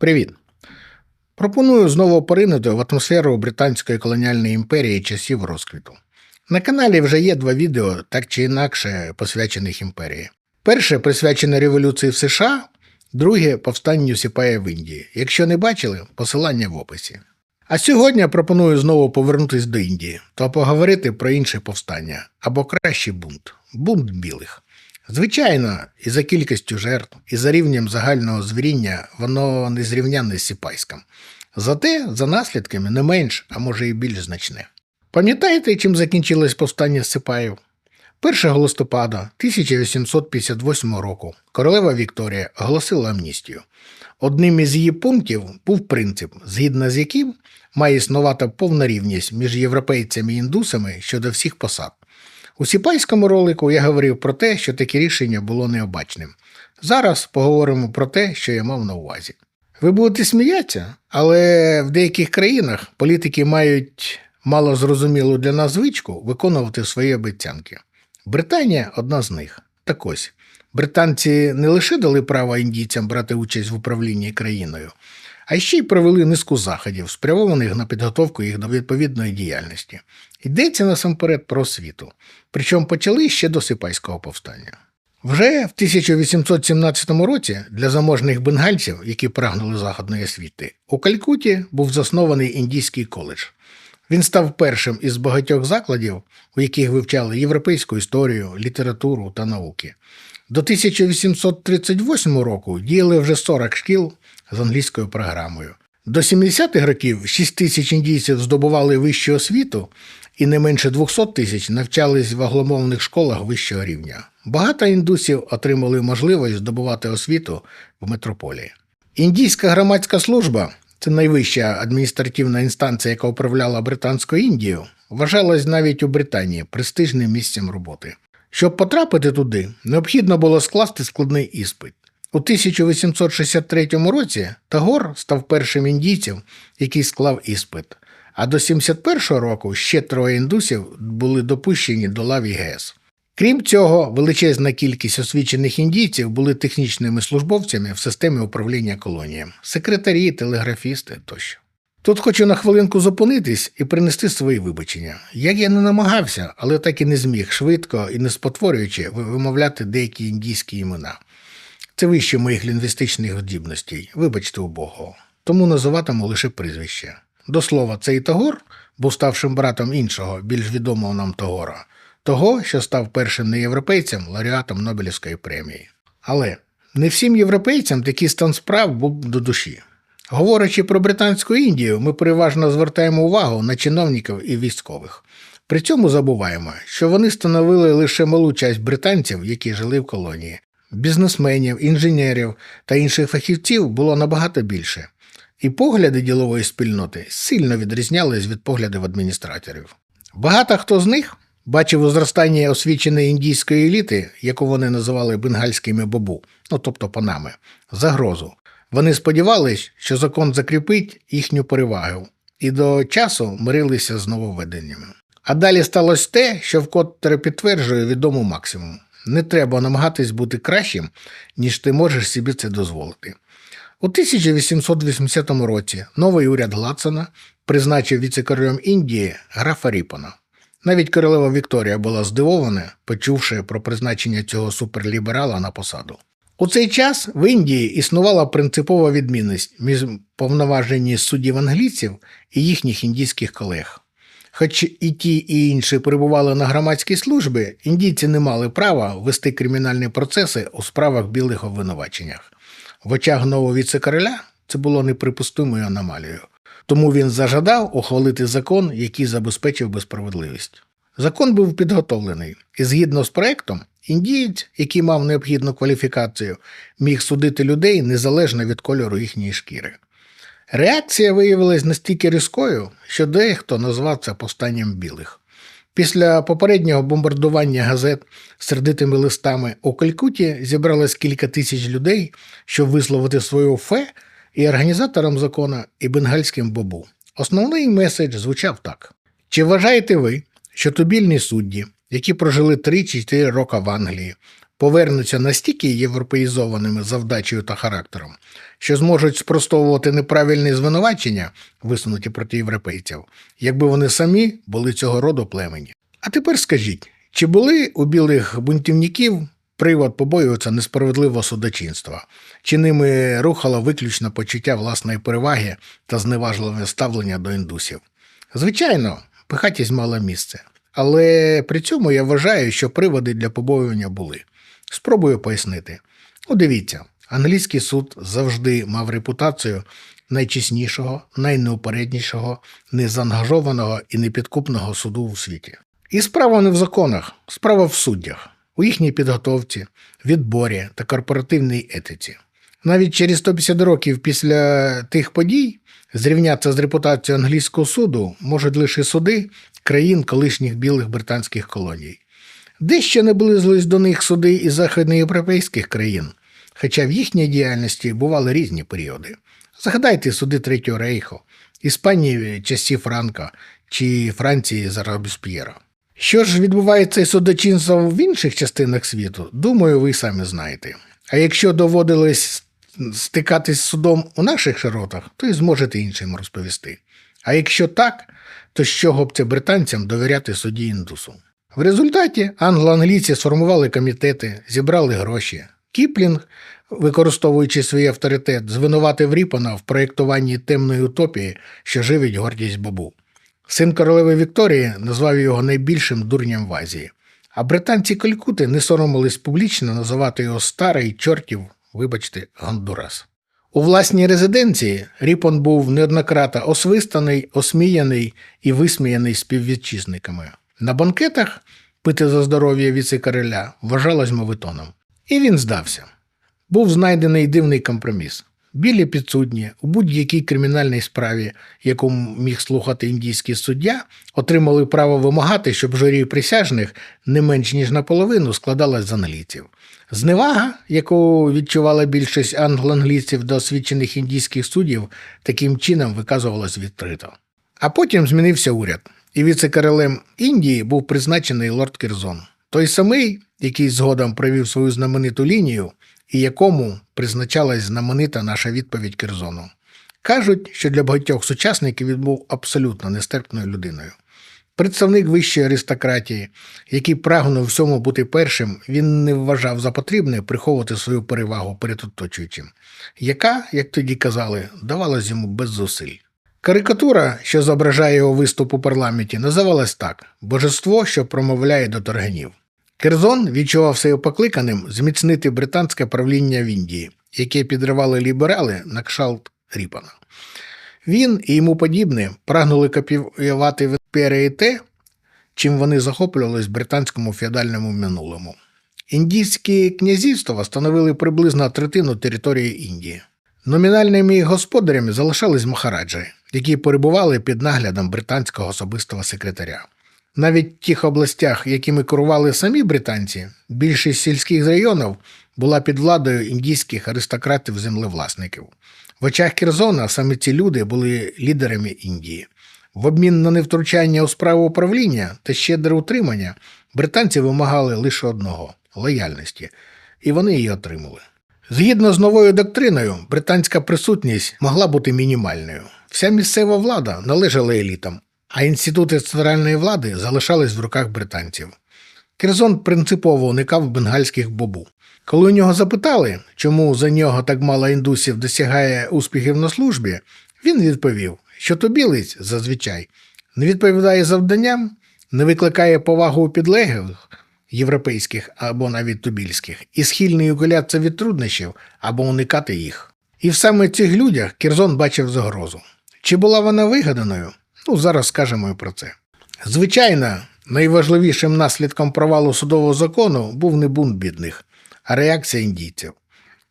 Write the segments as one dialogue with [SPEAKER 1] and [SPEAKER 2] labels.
[SPEAKER 1] Привіт! Пропоную знову поринути в атмосферу Британської колоніальної імперії часів розквіту. На каналі вже є два відео, так чи інакше посвячених імперії. Перше присвячене революції в США, друге повстанню Сіпая в Індії. Якщо не бачили, посилання в описі. А сьогодні пропоную знову повернутися до Індії та поговорити про інше повстання або кращий бунт бунт білих. Звичайно, і за кількістю жертв, і за рівнем загального звіріння воно не зрівняне з Сіпайським. Зате за наслідками не менш, а може і більш значне. Пам'ятаєте, чим закінчилось повстання Сипаїв? 1 листопада 1858 року королева Вікторія оголосила амністію. Одним із її пунктів був принцип, згідно з яким має існувати повна рівність між європейцями і індусами щодо всіх посад. У сіпайському ролику я говорив про те, що таке рішення було необачним. Зараз поговоримо про те, що я мав на увазі. Ви будете сміятися, але в деяких країнах політики мають мало зрозумілу для нас звичку виконувати свої обіцянки. Британія одна з них. Так ось, британці не лише дали право індійцям брати участь в управлінні країною, а ще й провели низку заходів, спрямованих на підготовку їх до відповідної діяльності. Йдеться насамперед про освіту, причому почали ще до Сипайського повстання. Вже в 1817 році для заможних бенгальців, які прагнули заходної освіти, у Калькуті був заснований індійський коледж. Він став першим із багатьох закладів, у яких вивчали європейську історію, літературу та науки. До 1838 року діяли вже 40 шкіл з англійською програмою. До 70-х років 6 тисяч індійців здобували вищу освіту, і не менше 200 тисяч навчались в англомовних школах вищого рівня. Багато індусів отримали можливість здобувати освіту в метрополії. Індійська громадська служба це найвища адміністративна інстанція, яка управляла Британською Індією, вважалась навіть у Британії престижним місцем роботи. Щоб потрапити туди, необхідно було скласти складний іспит. У 1863 році Тагор став першим індійцем, який склав іспит. А до 71-го року ще троє індусів були допущені до лав ЄГС. Крім цього, величезна кількість освічених індійців були технічними службовцями в системі управління колонієм, секретарі, телеграфісти тощо. Тут хочу на хвилинку зупинитись і принести свої вибачення. Як я не намагався, але так і не зміг швидко і не спотворюючи вимовляти деякі індійські імена. Це вище моїх лінгвістичних здібностей, вибачте убогого. Тому називатиму лише прізвище. До слова, цей Тагор був ставшим братом іншого, більш відомого нам Тагора, того, що став першим неєвропейцем лауреатом Нобелівської премії. Але не всім європейцям такий стан справ був до душі. Говорячи про Британську Індію, ми переважно звертаємо увагу на чиновників і військових. При цьому забуваємо, що вони становили лише малу часть британців, які жили в колонії. Бізнесменів, інженерів та інших фахівців було набагато більше, і погляди ділової спільноти сильно відрізнялись від поглядів адміністраторів. Багато хто з них бачив у зростанні освіченої індійської еліти, яку вони називали бенгальськими бобу, ну тобто панами, загрозу. Вони сподівались, що закон закріпить їхню перевагу, і до часу мирилися з нововведеннями. А далі сталося те, що вкотре підтверджує відому максимум. Не треба намагатись бути кращим, ніж ти можеш собі це дозволити. У 1880 році новий уряд Гладсона призначив віце-королем Індії графа Ріпона. Навіть королева Вікторія була здивована, почувши про призначення цього суперліберала на посаду. У цей час в Індії існувала принципова відмінність між повноваженні суддів англійців і їхніх індійських колег. Хоч і ті, і інші перебували на громадській службі, індійці не мали права вести кримінальні процеси у справах білих обвинуваченнях. В очах нового віце-короля це було неприпустимою аномалією. Тому він зажадав ухвалити закон, який забезпечив би справедливість. Закон був підготовлений, і згідно з проектом, індієць, який мав необхідну кваліфікацію, міг судити людей незалежно від кольору їхньої шкіри. Реакція виявилась настільки різкою, що дехто назвав це повстанням білих. Після попереднього бомбардування газет сердитими листами у Калькуті зібралось кілька тисяч людей, щоб висловити свою фе і організаторам закона, і бенгальським бобу. Основний меседж звучав так: чи вважаєте ви, що тубільні судді, які прожили 3 чи 4 роки в Англії, повернуться настільки європеїзованими завдачею та характером, що зможуть спростовувати неправильні звинувачення, висунуті проти європейців, якби вони самі були цього роду племені. А тепер скажіть, чи були у білих бунтівників привод побоюватися несправедливого судочинства, чи ними рухало виключно почуття власної переваги та зневажливе ставлення до індусів? Звичайно, пихатість мала місце. Але при цьому я вважаю, що приводи для побоювання були. Спробую пояснити. Ну, дивіться, англійський суд завжди мав репутацію найчеснішого, найнеупереднішого, незаангажованого і непідкупного суду у світі. І справа не в законах, справа в суддях, у їхній підготовці, відборі та корпоративній етиці. Навіть через 150 років після тих подій зрівнятися з репутацією англійського суду можуть лише суди країн колишніх білих британських колоній. Дещо не наблизились до них суди із західноєвропейських країн, хоча в їхній діяльності бували різні періоди. Згадайте суди Третього рейху, Іспанії часів Франка чи Франції за Робісп'єра. Що ж відбувається із судочинством в інших частинах світу, думаю, ви самі знаєте. А якщо доводилось стикатись з судом у наших широтах, то й зможете іншим розповісти. А якщо так, то з чого б це британцям довіряти суді індусу? В результаті англо-англійці сформували комітети, зібрали гроші. Кіплінг, використовуючи свій авторитет, звинуватив Ріпана в проєктуванні темної утопії, що живить гордість бабу. Син королеви Вікторії назвав його найбільшим дурням в Азії. А британці Калькути не соромились публічно називати його старий чортів, вибачте, Гондурас. У власній резиденції Ріпон був неоднократно освистаний, осміяний і висміяний співвітчизниками. На банкетах пити за здоров'я віце-короля вважалось мовитоном. І він здався. Був знайдений дивний компроміс. Білі підсудні у будь-якій кримінальній справі, яку міг слухати індійський суддя, отримали право вимагати, щоб журі присяжних не менш ніж наполовину складалось з англійців. Зневага, яку відчувала більшість англо-англійців до освічених індійських суддів, таким чином виказувалась відкрито. А потім змінився уряд, і віце-королем Індії був призначений лорд Кірзон, той самий, який згодом провів свою знамениту лінію, і якому призначалась знаменита наша відповідь Кірзону. Кажуть, що для багатьох сучасників він був абсолютно нестерпною людиною. Представник вищої аристократії, який прагнув всьому бути першим, він не вважав за потрібне приховувати свою перевагу перед оточуючим, яка, як тоді казали, давалась йому без зусиль. Карикатура, що зображає його виступ у парламенті, називалась так Божество, що промовляє до торганів. Керзон відчував себе покликаним зміцнити британське правління в Індії, яке підривали ліберали на кшалт Ріпана. Він і йому подібне прагнули копіювати в імперії те, чим вони захоплювались британському феодальному минулому. Індійські князівства становили приблизно третину території Індії. Номінальними господарями залишались махараджі, які перебували під наглядом британського особистого секретаря. Навіть в тих областях, якими керували самі британці, більшість сільських районів була під владою індійських аристократів-землевласників. В очах Кірзона саме ці люди були лідерами Індії. В обмін на невтручання у справу управління та щедре утримання британці вимагали лише одного лояльності, і вони її отримали. Згідно з новою доктриною, британська присутність могла бути мінімальною. Вся місцева влада належала елітам, а інститути центральної влади залишались в руках британців. Керзон принципово уникав бенгальських бобу. Коли у нього запитали, чому за нього так мало індусів досягає успіхів на службі, він відповів, що тубілець зазвичай не відповідає завданням, не викликає повагу у підлеглих європейських або навіть тубільських, і схильний ухилятися від труднощів або уникати їх. І в саме цих людях Кірзон бачив загрозу. Чи була вона вигаданою? Ну, зараз скажемо і про це. Звичайно, найважливішим наслідком провалу судового закону був не бунт бідних, а реакція індійців.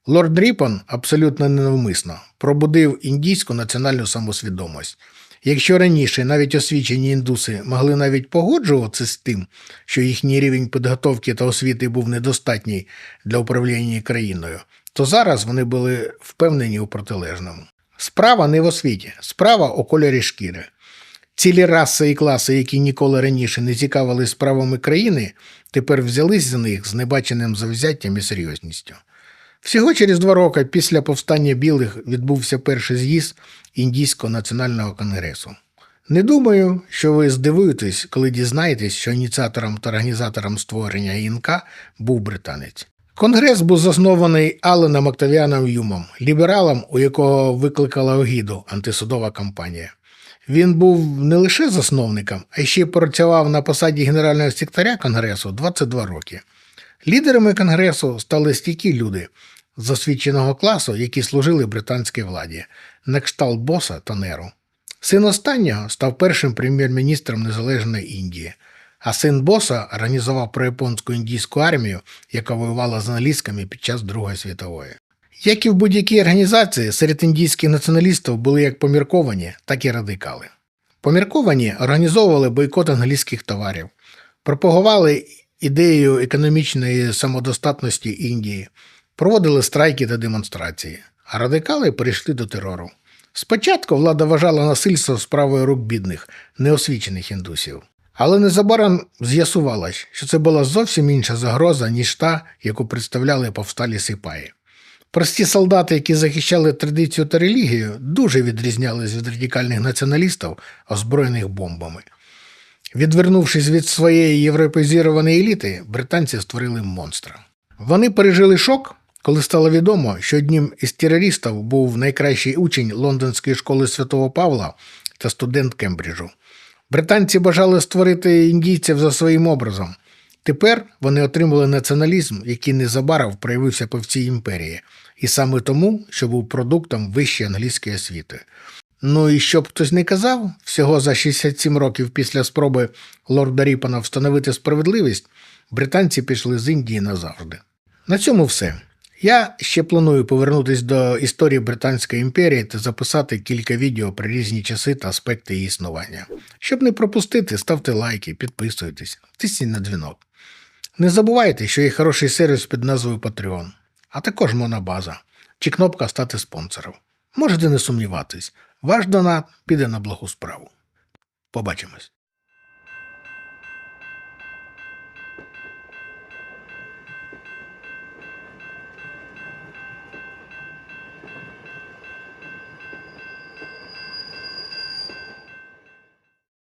[SPEAKER 1] Лорд Ріпон абсолютно ненавмисно пробудив індійську національну самосвідомість. Якщо раніше навіть освічені індуси могли навіть погоджуватися з тим, що їхній рівень підготовки та освіти був недостатній для управління країною, то зараз вони були впевнені у протилежному. Справа не в освіті, справа у кольорі шкіри. Цілі раси і класи, які ніколи раніше не цікавились справами країни, тепер взялись за них з небаченим завзяттям і серйозністю. Всього через два роки після повстання білих відбувся перший з'їзд Індійського національного конгресу. Не думаю, що ви здивуєтесь, коли дізнаєтесь, що ініціатором та організатором створення ІНК був британець. Конгрес був заснований Аленом Октавіаном Юмом, лібералом, у якого викликала огіду антисудова кампанія. Він був не лише засновником, а ще й працював на посаді генерального секретаря Конгресу 22 роки. Лідерами Конгресу стали стійкі люди з освіченого класу, які служили британській владі, на кшталт боса та неру. Син останнього став першим прем'єр-міністром Незалежної Індії, а син боса організував прояпонську індійську армію, яка воювала з англійськими під час Другої світової. Як і в будь-якій організації, серед індійських націоналістів були як помірковані, так і радикали. Помірковані організовували бойкот англійських товарів, пропагували ідею економічної самодостатності Індії, проводили страйки та демонстрації, а радикали перейшли до терору. Спочатку влада вважала насильство справою рук бідних, неосвічених індусів. Але незабаром з'ясувалось, що це була зовсім інша загроза, ніж та, яку представляли повсталі сипаї. Прості солдати, які захищали традицію та релігію, дуже відрізнялись від радикальних націоналістів, озброєних бомбами. Відвернувшись від своєї європейзованої еліти, британці створили монстра. Вони пережили шок, коли стало відомо, що одним із терористів був найкращий учень Лондонської школи Святого Павла та студент Кембриджу. Британці бажали створити індійців за своїм образом. Тепер вони отримали націоналізм, який незабаром проявився по всій імперії, і саме тому, що був продуктом вищої англійської освіти. Ну і щоб хтось не казав, всього за 67 років після спроби лорда Ріпана встановити справедливість, британці пішли з Індії назавжди. На цьому все. Я ще планую повернутися до історії Британської імперії та записати кілька відео про різні часи та аспекти її існування. Щоб не пропустити, ставте лайки, підписуйтесь, тисніть на дзвінок. Не забувайте, що є хороший сервіс під назвою Patreon, а також монобаза чи кнопка Стати спонсором. Можете не сумніватись, ваш донат піде на благу справу. Побачимось.